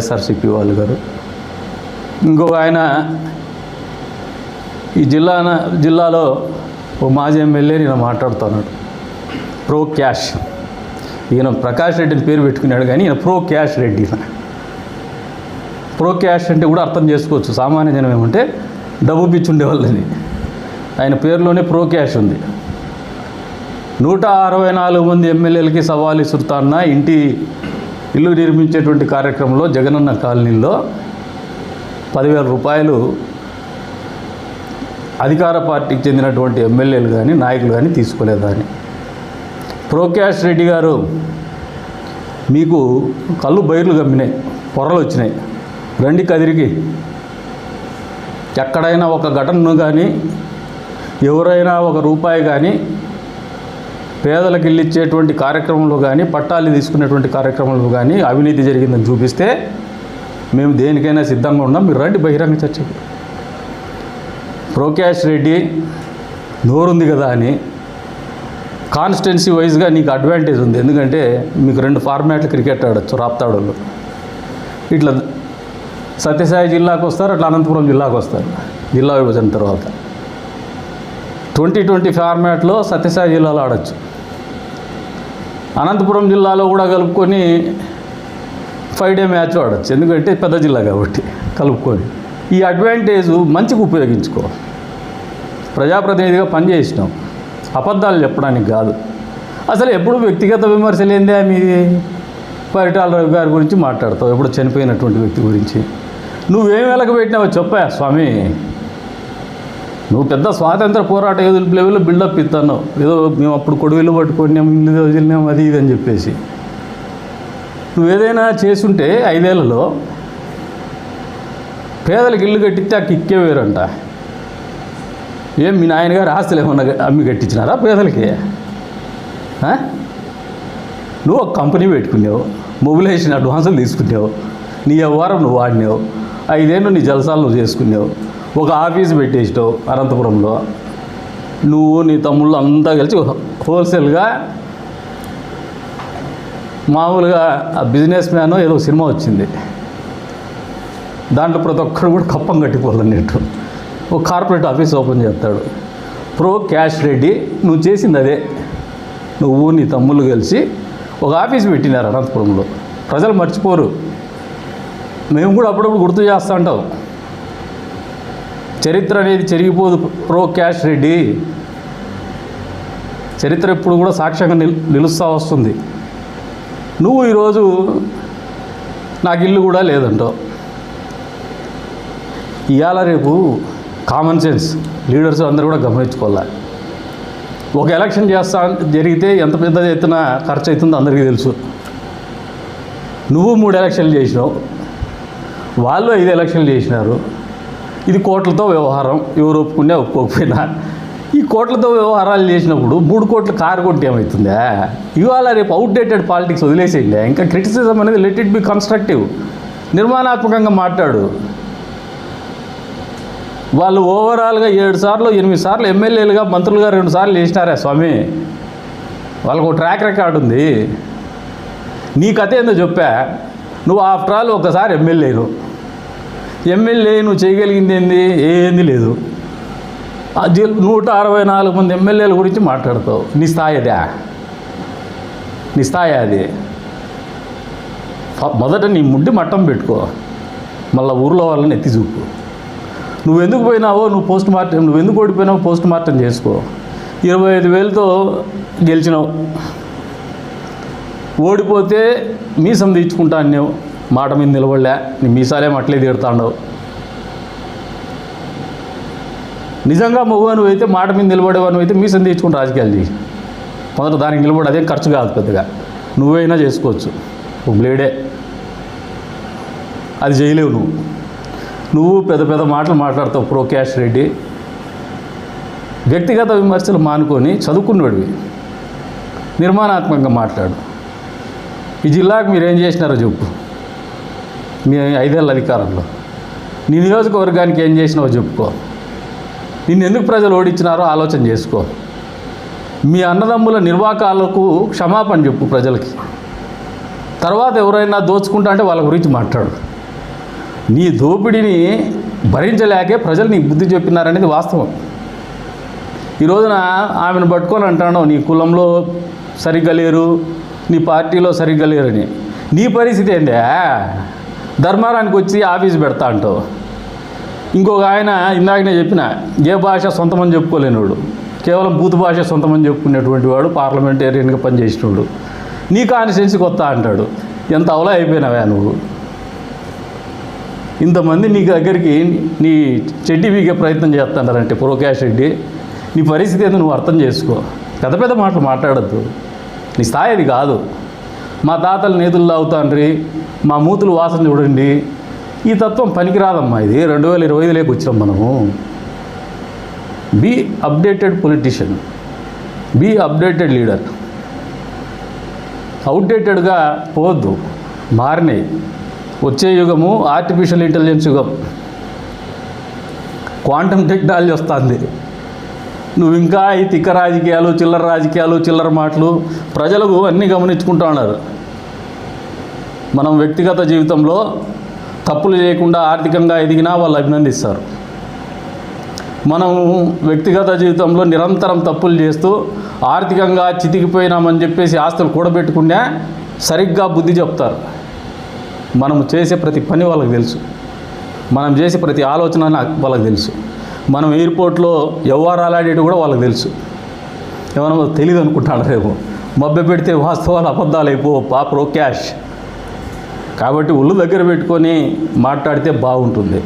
SRCP వాళ్ళు గారు. ఇంకొక ఆయన ఈ జిల్లా జిల్లాలో ఓ మాజీ ఎమ్మెల్యే నేను మాట్లాడుతున్నాడు. Pro cash. ఈయన ప్రకాష్ రెడ్డిని పేరు పెట్టుకున్నాడు కానీ ఈయన pro cash Reddy. Pro cash అంటే కూడా అర్థం చేసుకోవచ్చు. సామాన్య జనం ఏమంటే డబ్బు పిచ్చుండే వాళ్ళని ఆయన పేరులోనే ప్రో క్యాష్ ఉంది. నూట అరవై నాలుగు మంది ఎమ్మెల్యేలకి సవాలు ఇసురుతాన్న ఇంటి ఇల్లు నిర్మించేటువంటి కార్యక్రమంలో జగనన్న కాలనీలో పదివేల రూపాయలు అధికార పార్టీకి చెందినటువంటి ఎమ్మెల్యేలు కానీ నాయకులు కానీ తీసుకోలేదని ప్రోక్యాష్ రెడ్డి గారు మీకు కళ్ళు బైర్లు గమ్మినాయి పొరలు వచ్చినాయి. రండి కదిరికి. ఎక్కడైనా ఒక ఘటనను కానీ ఎవరైనా ఒక రూపాయి కానీ పేదలకు ఇల్లు ఇచ్చేటువంటి కార్యక్రమంలో కానీ పట్టాలు తీసుకునేటువంటి కార్యక్రమంలో కానీ అవినీతి జరిగిందని చూపిస్తే మేము దేనికైనా సిద్ధంగా ఉన్నాం. మీరు రండి బహిరంగ చర్చకు. ప్రోకాష్ రెడ్డి నోరుంది కదా అని కాన్స్టిట్యున్సీ వైజ్గా నీకు అడ్వాంటేజ్ ఉంది. ఎందుకంటే మీకు రెండు ఫార్మాట్లు క్రికెట్ ఆడొచ్చు రాప్తాడోళ్ళు ఇట్లా సత్యసాయి జిల్లాకు వస్తారు అట్లా అనంతపురం జిల్లాకు వస్తారు జిల్లా విభజన తర్వాత. ట్వంటీ ట్వంటీ ఫార్మాట్లో సత్యసాయి జిల్లాలో ఆడచ్చు. అనంతపురం జిల్లాలో కూడా కలుపుకొని ఫైవ్ డే మ్యాచ్ ఆడచ్చు. ఎందుకంటే పెద్ద జిల్లా కాబట్టి కలుపుకొని. ఈ అడ్వాంటేజ్ మంచిగా ఉపయోగించుకో. ప్రజాప్రతినిధిగా పనిచేసినాం అబద్ధాలు చెప్పడానికి కాదు. అసలు ఎప్పుడు వ్యక్తిగత విమర్శలు ఏందే మీది పరిటాల రవి గారి గురించి మాట్లాడతావు? ఎప్పుడు చనిపోయినటువంటి వ్యక్తి గురించి? నువ్వేం వెలకబెట్టినావో చెప్పా స్వామి. నువ్వు పెద్ద స్వాతంత్ర పోరాట యోధుల లెవెల్లో బిల్డప్ ఇస్తాను ఏదో మేము అప్పుడు కొడువెళ్ళు పట్టుకున్నాం ఇల్లు వదిలినాం అది ఇది అని చెప్పేసి. నువ్వు ఏదైనా చేసుంటే ఐదేళ్ళలో పేదలకు ఇల్లు కట్టిస్తే ఆ కిక్కే వేరంట. ఏం మీ నాయనగారు ఆస్తులు ఏమన్నా అమ్మి కట్టించినారా పేదలకి? నువ్వు ఒక కంపెనీ పెట్టుకున్నావు మొబిలైజేషన్ అడ్వాన్సులు తీసుకున్నావు నీ వ్యవహారం నువ్వు వాడినావు. ఐదేళ్ళు నీ జలసాలు నువ్వు చేసుకున్నావు ఒక ఆఫీస్ పెట్టేసినావు అనంతపురంలో. నువ్వు నీ తమ్ముళ్ళు అంతా కలిసి హోల్సేల్గా మామూలుగా ఆ బిజినెస్ మ్యాన్ ఏదో సినిమా వచ్చింది. దాంట్లో ప్రతి ఒక్కరు కూడా కప్పం కట్టిపోవాలన్నట్టు ఒక కార్పొరేట్ ఆఫీస్ ఓపెన్ చేస్తాడు. ప్రో క్యాష్ రెడ్డి నువ్వు చేసింది అదే. నువ్వు నీ తమ్ముళ్ళు కలిసి ఒక ఆఫీస్ పెట్టినారు అనంతపురంలో. ప్రజలు మర్చిపోరు. మేము కూడా అప్పుడప్పుడు గుర్తు చేస్తూ ఉంటాం చరిత్ర అనేది చెరిగిపోదు ప్రో క్యాష్ రెడ్డి. చరిత్ర ఎప్పుడు కూడా సాక్ష్యంగా నిల్ నిలుస్తూ వస్తుంది. నువ్వు ఈరోజు నాకు ఇల్లు కూడా లేదంటావు. ఇవాళ రేపు కామన్ సెన్స్ లీడర్స్ అందరూ కూడా గమనించుకోవాలి? ఒక ఎలక్షన్ చేస్తా జరిగితే ఎంత పెద్ద ఎత్తున ఖర్చు అవుతుందో అందరికీ తెలుసు. నువ్వు మూడు ఎలక్షన్లు చేసినావు. వాళ్ళు ఐదు ఎలక్షన్లు చేసినారు. ఇది కోట్లతో వ్యవహారం. ఎవరు ఒప్పుకున్నా ఒప్పుకోకపోయినా. ఈ కోట్లతో వ్యవహారాలు చేసినప్పుడు మూడు కోట్ల కారు కొట్టి ఏమవుతుందా ఇవాళ రేపు అవుట్డేటెడ్ పాలిటిక్స్ వదిలేసేయండి. ఇంకా క్రిటిసిజం అనేది లెట్ ఇట్ బి కన్స్ట్రక్టివ్ నిర్మాణాత్మకంగా మాట్లాడు. వాళ్ళు ఓవరాల్గా ఏడు సార్లు ఎనిమిది సార్లు ఎమ్మెల్యేలుగా మంత్రులుగా రెండు సార్లు చేసినారా స్వామి. వాళ్ళకు ఒక ట్రాక్ రికార్డ్ ఉంది. నీ కథ ఏందో చెప్పా. నువ్వు ఆఫ్టర్ ఆల్ ఒకసారి ఎమ్మెల్యేను ఎమ్మెల్యే నువ్వు చేయగలిగింది ఏంది? ఏంది లేదు. అది నూట అరవై నాలుగు మంది ఎమ్మెల్యేల గురించి మాట్లాడతావు. నీ స్థాయి అదే. నీ స్థాయి అది. మొదట నీ ముడ్డి మట్టం పెట్టుకో. మళ్ళీ ఊర్లో వాళ్ళని ఎత్తి చూపు. నువ్వు ఎందుకు పోయినావో నువ్వు పోస్ట్ మార్టం నువ్వు ఎందుకు ఓడిపోయినావో పోస్ట్ మార్టం చేసుకో. ఇరవై ఐదు వేలతో గెలిచినావు. ఓడిపోతే మీసం తీర్చుకుంటా అన్నావు. మాట మీద నిలబడలే నీ మీసాలేం అట్లే తీరుతాండవు. నిజంగా మగవాను అయితే మాట మీద నిలబడేవాను అయితే మీసం తీర్చుకుని రాజకీయాలు చేయి. మొదట దానికి నిలబడి అదేం ఖర్చు కాదు పెద్దగా. నువ్వైనా చేసుకోవచ్చు. ఒక బ్లేడే. అది చేయలేవు నువ్వు. నువ్వు పెద్ద పెద్ద మాటలు మాట్లాడతావు ప్రోకాష్ రెడ్డి. వ్యక్తిగత విమర్శలు మానుకొని చదువుకున్నవాడివి నిర్మాణాత్మకంగా మాట్లాడు. ఈ జిల్లాకు మీరు ఏం చేసినారో చెప్పు. మీ ఐదేళ్ళ అధికారంలో. నీ నియోజకవర్గానికి ఏం చేసినావో చెప్పుకో. నిన్ను ఎందుకు ప్రజలు ఓడించినారో ఆలోచన చేసుకో. మీ అన్నదమ్ముల నిర్వాకాలకు క్షమాపణ చెప్పు ప్రజలకి. తర్వాత ఎవరైనా దోచుకుంటా అంటే వాళ్ళ గురించి మాట్లాడు. నీ దోపిడీని భరించలేకే ప్రజలు నీకు బుద్ధి చెప్పినారనేది వాస్తవం. ఈ రోజున ఆమెను పట్టుకొని అంటాను నీ కులంలో సరిగ్గా లేరు నీ పార్టీలో సరిగ్గా లేరని. నీ పరిస్థితి ఏందే? ధర్మారానికి వచ్చి ఆఫీస్ పెడతా అంటావు. ఇంకొక ఆయన ఇందాకనే చెప్పిన ఏ భాష సొంతమని చెప్పుకోలేనివాడు కేవలం బూత్ భాష సొంతమని చెప్పుకునేటువంటి వాడు పార్లమెంటేరియన్గా పనిచేసినవాడు నీ కాన్స్టిట్యున్సీకి కొత్త అంటాడు. ఎంత అవలా అయిపోయినావా నువ్వు. ఇంతమంది నీ దగ్గరికి నీ చెడ్డి వీగే ప్రయత్నం చేస్తున్నారంటే ప్రోకాష్ రెడ్డి నీ పరిస్థితి ఏదో నువ్వు అర్థం చేసుకో. పెద్ద పెద్ద మాటలు మాట్లాడద్దు. నీ స్థాయి అది కాదు. మా తాతలు నేతులు అవుతాండ్రి మా మూతులు వాసన చూడండి. ఈ తత్వం పనికిరాదమ్మా ఇది. రెండు వేల ఇరవై ఐదులోకి వచ్చాం మనము. Be updated politician be updated leader అవుట్డేటెడ్గా పోవద్దు. మారినాయి వచ్చే యుగము ఆర్టిఫిషియల్ ఇంటెలిజెన్స్ యుగం. క్వాంటమ్ టెక్నాలజీ వస్తుంది. నువ్వు ఇంకా ఈ తిక్క రాజకీయాలు చిల్లర రాజకీయాలు చిల్లర మాటలు ప్రజలకు అన్నీ గమనించుకుంటా ఉన్నారు. మనం వ్యక్తిగత జీవితంలో తప్పులు చేయకుండా ఆర్థికంగా ఎదిగినా వాళ్ళు అభినందిస్తారు. మనం వ్యక్తిగత జీవితంలో నిరంతరం తప్పులు చేస్తూ ఆర్థికంగా చితికిపోయినామని చెప్పేసి ఆస్తులు కూడబెట్టుకునే సరిగ్గా బుద్ధి చెప్తారు. మనం చేసే ప్రతి పని వాళ్ళకి తెలుసు. మనం చేసే ప్రతి ఆలోచన నాకు వాళ్ళకి తెలుసు. మనం ఎయిర్పోర్ట్లో ఎవరు అలాడేటి కూడా వాళ్ళకి తెలుసు. ఏమన్నా తెలియదు అనుకుంటాడు రేపు. మబ్బె పెడితే వాస్తవాలు అబద్ధాలు అయిపో పాప్రో క్యాష్. కాబట్టి ఒళ్ళు దగ్గర పెట్టుకొని మాట్లాడితే బాగుంటుంది.